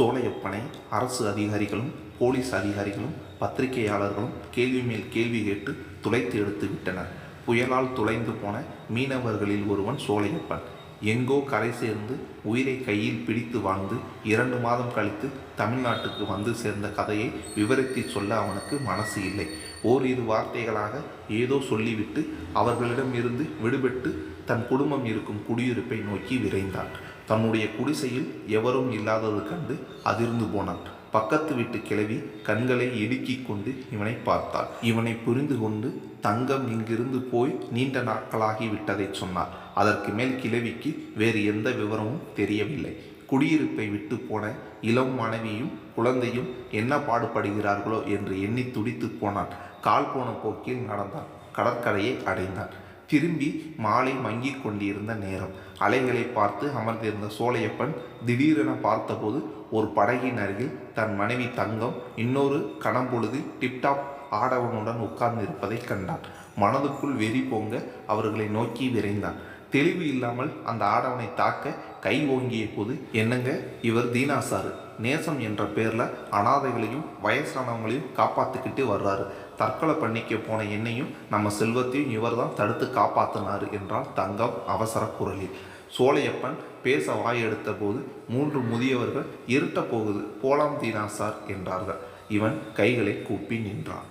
சோலையப்பனை அரசு அதிகாரிகளும் போலீஸ் அதிகாரிகளும் பத்திரிகையாளர்களும் கேள்வி மேல் கேள்வி கேட்டு துளைத்து எடுத்து விட்டனர் புயலால் துளைந்து போன மீனவர்களில் ஒருவன் சோலையப்பன். எங்கோ கரை சேர்ந்து உயிரை கையில் பிடித்து வாழ்ந்து இரண்டு மாதம் கழித்து தமிழ்நாட்டுக்கு வந்து சேர்ந்த கதையை விவரித்து சொல்ல அவனுக்கு மனசு இல்லை. ஓரிரு வார்த்தைகளாக ஏதோ சொல்லிவிட்டு அவர்களிடம் இருந்து விடுபட்டு தன் குடும்பம் இருக்கும் குடியிருப்பை நோக்கி விரைந்தான். தன்னுடைய குடிசையில் எவரும் இல்லாதது கண்டு அதிர்ந்து போனான். பக்கத்து வீட்டு கிழவி கண்களை இடுக்கி கொண்டு இவனை பார்த்தாள். இவனை புரிந்து கொண்டு தங்கம் இங்கிருந்து போய் நீண்ட நாட்களாகி விட்டதை சொன்னார். அதற்கு மேல் கிழவிக்கு வேறு எந்த விவரமும் தெரியவில்லை. குடியிருப்பை விட்டு போன இளம் மனைவியும் குழந்தையும் என்ன பாடுபடுகிறார்களோ என்று எண்ணி துடித்து போனான். கால் போன போக்கில் நடந்தான். கடற்கரையை அடைந்தான். திரும்பி மாலை மங்கிக் கொண்டிருந்த நேரம். அலைகளை பார்த்து அமர்ந்திருந்த சோலையப்பன் திடீரென பார்த்தபோது ஒரு படகின் அருகில் தன் மனைவி தங்கம் இன்னொரு கணம்பொழுதில் டிப்டாப் ஆடவனுடன் உட்கார்ந்திருப்பதை கண்டான். மனதுக்குள் வெறி பொங்க அவர்களை நோக்கி விரைந்தான். தெளிவு இல்லாமல் அந்த ஆடவனை தாக்க கை ஓங்கிய போது என்னங்க? இவர் தீனாசாரு. நேசம் என்ற பேரில் அனாதைகளையும் வயசானவங்களையும் காப்பாற்றிக்கிட்டு வர்றாரு. தற்கொலை பண்ணிக்க போன என்னையும் நம்ம செல்வத்தையும் இவர் தான் தடுத்து காப்பாற்றினார் என்றால் தங்கம் அவசர குரலில். சோழையப்பன் பேச வாயெடுத்த போது மூன்று முதியவர்கள் இருட்ட போகுது போலாம் தீனாசார் என்றார்கள். இவன் கைகளை கூப்பி நின்றான்.